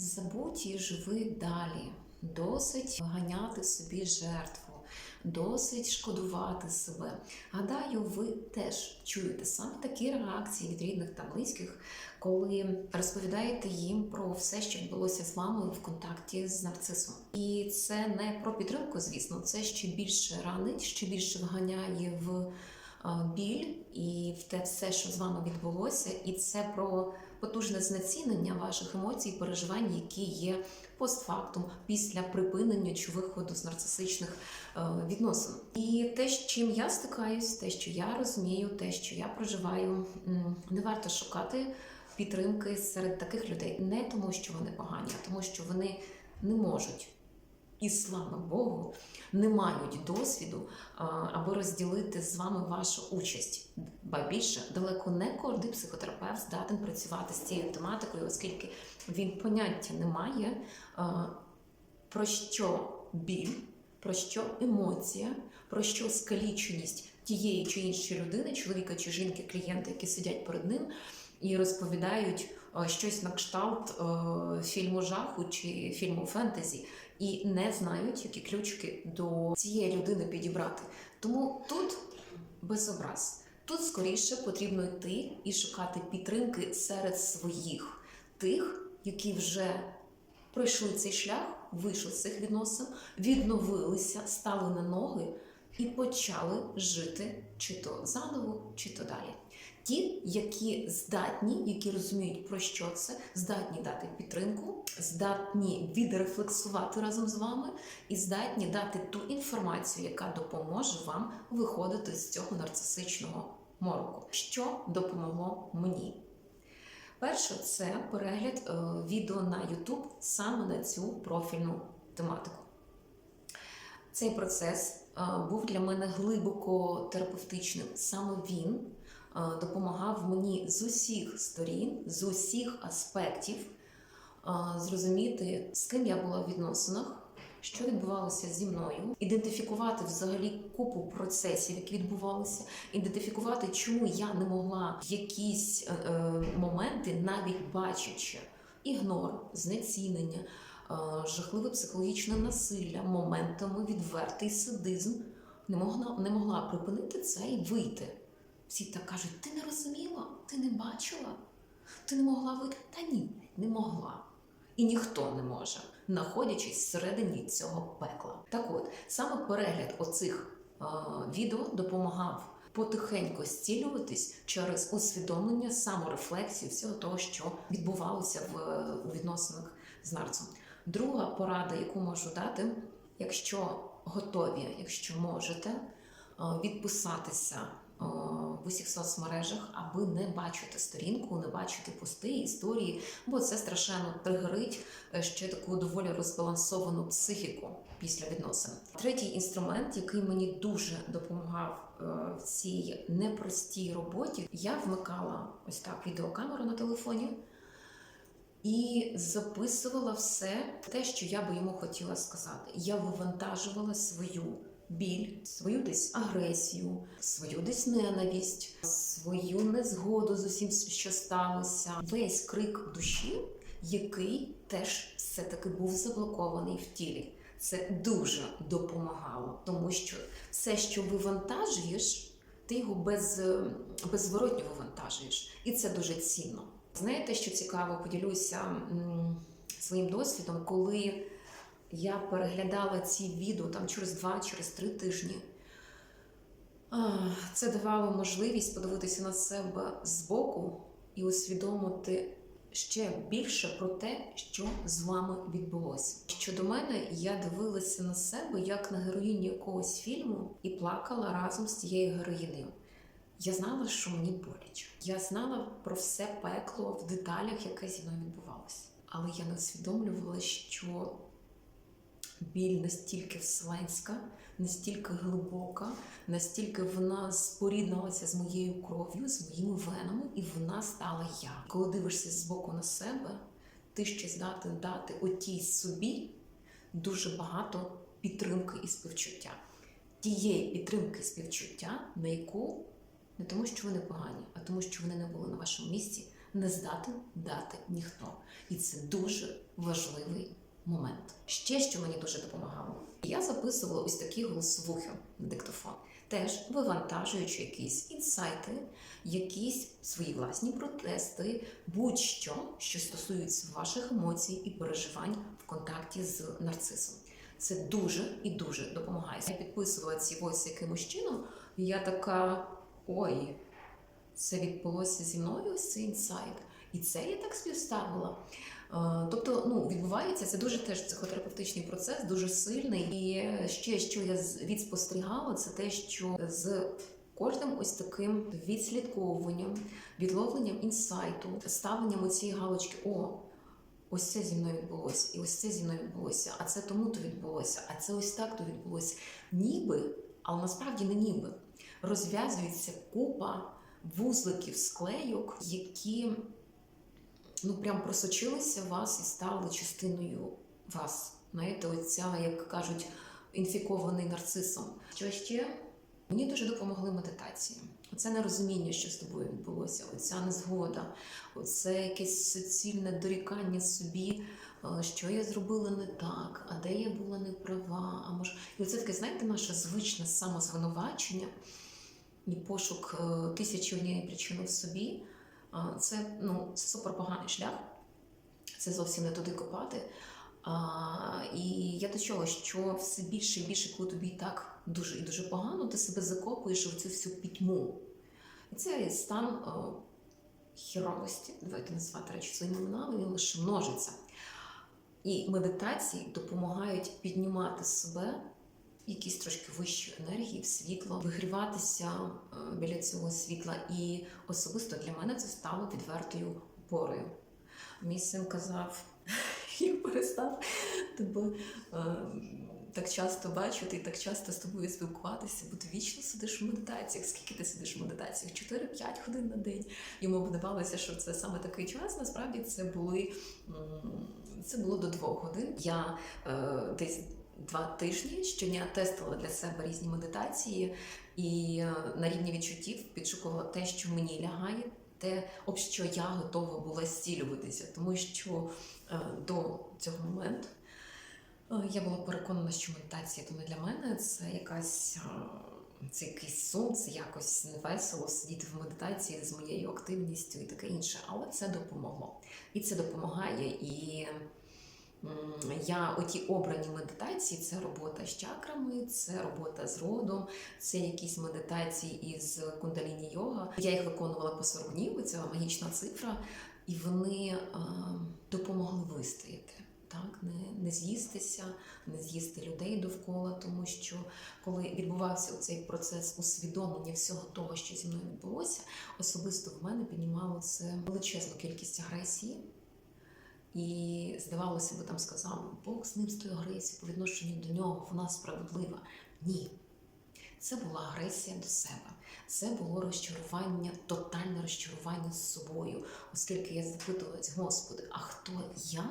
Забуті живи далі. Досить ганяти собі жертву, досить шкодувати себе. Гадаю, ви теж чуєте саме такі реакції від рідних та близьких, коли розповідаєте їм про все, що відбулося з вами в контакті з нарцисом. І це не про підтримку, звісно, це ще більше ранить, ще більше вганяє в біль і в те все, що з вами відбулося, і це про потужне знецінення ваших емоцій, і переживань, які є постфактум після припинення чи виходу з нарцисичних е, відносин. І те, з чим я стикаюсь, те, що я розумію, те, що я проживаю, не варто шукати підтримки серед таких людей, не тому, що вони погані, а тому, що вони не можуть. І слава Богу, не мають досвіду, аби розділити з вами вашу участь. Ба більше далеко не кожен психотерапевт здатен працювати з цією тематикою, оскільки він поняття не має про що біль, про що емоція, про що скаліченість тієї чи іншої людини, чоловіка чи жінки, клієнти, які сидять перед ним і розповідають щось на кшталт фільму жаху чи фільму фентезі і не знають, які ключики до цієї людини підібрати. Тому тут без образ. Тут скоріше потрібно йти і шукати підтримки серед своїх, тих, які вже пройшли цей шлях, вийшли з цих відносин, відновилися, стали на ноги і почали жити чи то заново, чи то далі. Ті, які здатні, які розуміють про що це, здатні дати підтримку, здатні відрефлексувати разом з вами і здатні дати ту інформацію, яка допоможе вам виходити з цього нарцисичного мороку. Що допомогло мені? Перше, це перегляд е, відео на YouTube саме на цю профільну тематику. Цей процес е, був для мене глибоко терапевтичним. Саме він допомагав мені з усіх сторін, з усіх аспектів е, зрозуміти, з ким я була в відносинах, що відбувалося зі мною, ідентифікувати взагалі купу процесів, які відбувалися, ідентифікувати, чому я не могла якісь е, е, моменти, навіть бачачи ігнор, знецінення, е, жахливе психологічне насилля, моментами відвертий садизм, не могла, не могла припинити це і вийти. Всі так кажуть: ти не розуміла, ти не бачила, ти не могла вийти. Та ні, не могла. І ніхто не може, знаходячись всередині цього пекла. Так от, саме перегляд оцих е, відео допомагав потихеньку зцілюватись через усвідомлення, саморефлексію всього того, що відбувалося в відносинах з нарцем. Друга порада, яку можу дати, якщо готові, якщо можете, відписатися в усіх соцмережах, аби не бачити сторінку, не бачити пости, історії, бо це страшенно тригерить е, ще таку доволі розбалансовану психіку після відносин. Третій інструмент, який мені дуже допомагав е, в цій непростій роботі, я вмикала ось так відеокамеру на телефоні. І записувала все те, що я би йому хотіла сказати. Я вивантажувала свою біль, свою десь агресію, свою десь ненависть, свою незгоду з усім, що сталося. Весь крик душі, який теж все-таки був заблокований в тілі. Це дуже допомагало, тому що все, що вивантажуєш, ти його без, беззворотньо вивантажуєш, і це дуже цінно. Знаєте, що цікаво, поділюся своїм досвідом, коли я переглядала ці відео там через два, через три тижні. Це давало можливість подивитися на себе збоку і усвідомити ще більше про те, що з вами відбулося. Щодо мене, я дивилася на себе як на героїню якогось фільму і плакала разом з тією героїнею. Я знала, що мені боляче. Я знала про все пекло в деталях, яке зі мною відбувалося. Але я не усвідомлювала, що біль настільки вселенська, настільки глибока, настільки вона споріднилася з моєю кров'ю, з моїми венами, і вона стала я. Коли дивишся збоку на себе, ти ще здатен дати отій собі дуже багато підтримки і співчуття. Тієї підтримки і співчуття, на яку не тому, що вони погані, а тому, що вони не були на вашому місці, не здатен дати ніхто. І це дуже важливий момент. Ще що мені дуже допомагало. Я записувала ось такі голосовухи на диктофон, теж вивантажуючи якісь інсайти, якісь свої власні протести, будь-що, що стосується ваших емоцій і переживань в контакті з нарцисом. Це дуже і дуже допомагає. Я підписувала ці войси якимось чином, і я така: ой, це відбулося зі мною ось цей інсайт. І це я так співставила. Е, Тобто, ну відбувається це дуже теж психотерапевтичний процес, дуже сильний. І ще що я відспостерігала, це те, що з кожним ось таким відслідковуванням, відловленням інсайту, ставленням цієї галочки, о, ось це зі мною відбулося, і ось це зі мною відбулося, а це тому то відбулося, а це ось так то відбулося. Ніби, але насправді не ніби. Розв'язується купа вузликів склейок, які ну прям просочилися вас і стали частиною вас. Знаєте, оця, як кажуть, інфікований нарцисом. Що ще? Мені дуже допомогли медитації. Оце нерозуміння, що з тобою відбулося, оця незгода, оце якесь суцільне дорікання собі, е, що я зробила не так, а де я була не права. А може, і оце таке, знаєте, наше звичне самозвинувачення і пошук е, тисячі однієї причини в собі. Це ну це суперпоганий шлях. Це зовсім не туди копати. А, і я до чого, що все більше і більше, коли тобі так дуже і дуже погано, ти себе закопуєш в цю всю пітьму. І це стан хіровості, давайте назвати речі своїми іменами, він лише множиться. І медитації допомагають піднімати себе якісь трошки вищі енергії, в світло, вигріватися е, біля цього світла. І особисто для мене це стало відвертою опорою. Мій син казав, я перестав тебе е, так часто бачити і так часто з тобою спілкуватися, бо ти вічно сидиш в медитаціях. Скільки ти сидиш в медитаціях? 4-5 годин на день. Йому видавалося, що це саме такий час. Насправді це були це було до двох годин. Я е, десь два тижні щодня тестила для себе різні медитації, і е, на рівні відчуттів підшукувала те, що мені лягає, те, об що я готова була зцілюватися, тому що е, до цього моменту е, я була переконана, що медитація то не для мене, це якась. Це якийсь сон, це якось невесело сидіти в медитації з моєю активністю і таке інше, але це допомогло. І це допомагає. І я оті обрані медитації це робота з чакрами, це робота з родом, це якісь медитації із кундаліні йога. Я їх виконувала по 40 днів, це магічна цифра, і вони допомогли вистояти. Так, не, не з'їстися, не з'їсти людей довкола, тому що коли відбувався цей процес усвідомлення всього того, що зі мною відбулося, особисто в мене піднімало це величезну кількість агресії. І здавалося би, там сказали, Бог з ним з тою агресією по відношенню до нього, вона справедлива. Ні. Це була агресія до себе. Це було розчарування, тотальне розчарування з собою, оскільки я запитувалась, Господи, а хто я,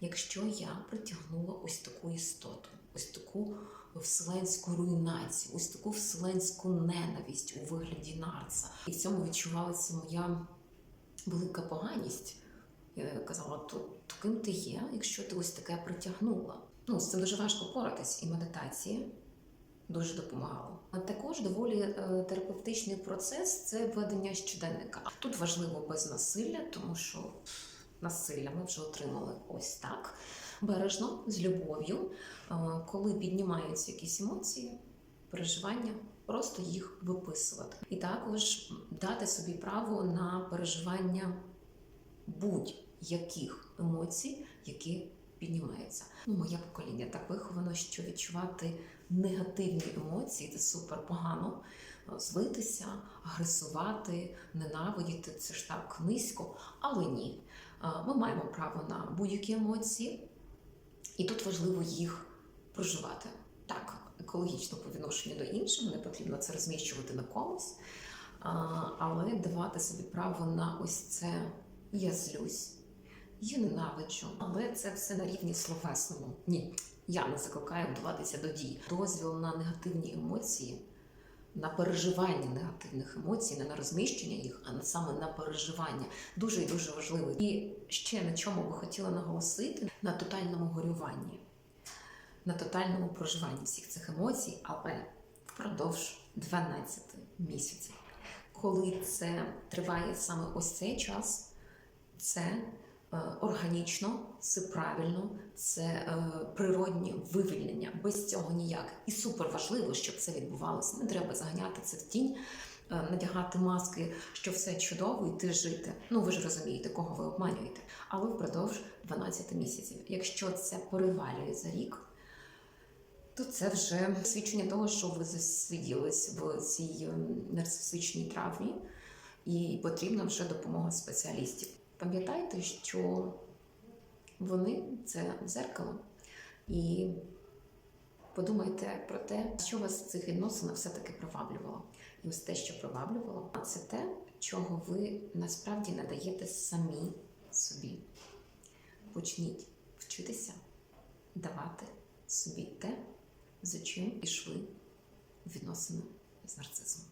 якщо я притягнула ось таку істоту, ось таку вселенську руйнацію, ось таку вселенську ненависть у вигляді нарца. І в цьому відчувалася моя велика поганість. Я казала, то, то ким ти є, якщо ти ось таке притягнула? Ну, з цим дуже важко поратись, і медитації дуже допомагало. А також доволі е, терапевтичний процес це ведення щоденника. Тут важливо без насилля, тому що насилля ми вже отримали ось так бережно, з любов'ю, Е, коли піднімаються якісь емоції, переживання. Просто їх виписувати, і також дати собі право на переживання будь-яких емоцій, які піднімаються. Ну, моє покоління так виховано, що відчувати негативні емоції це супер погано. Злитися, агресувати, ненавидіти це ж так низько, але ні. Ми маємо право на будь-які емоції, і тут важливо їх проживати так, екологічно по відношенню до інших, не потрібно це розміщувати на комусь, але давати собі право на ось це я злюсь, я ненавиджу, але це все на рівні словесному. Ні, я не закликаю вдаватися до дій. Дозвіл на негативні емоції на переживання негативних емоцій, не на розміщення їх, а саме на переживання. Дуже і дуже важливо. І ще на чому би хотіла наголосити на тотальному горюванні, на тотальному проживанні всіх цих емоцій, але впродовж 12 місяців. Коли це триває саме ось цей час, це органічно, це правильно, це е, природнє вивільнення. Без цього ніяк. І супер важливо, щоб це відбувалося. Не треба заганяти це в тінь, е, надягати маски, що все чудово, йти жити. Ну ви ж розумієте, кого ви обманюєте. Але впродовж 12 місяців. Якщо це перевалює за рік, то це вже свідчення того, що ви засиділись в цій ем, нарцисичній травмі, і потрібна вже допомога спеціалістів. Пам'ятайте, що вони це дзеркало, і подумайте про те, що вас в цих відносинах все-таки приваблювало. І ось те, що приваблювало, це те, чого ви насправді не даєте самі собі. Почніть вчитися давати собі те, за чим ішли відносини з нарцизмом.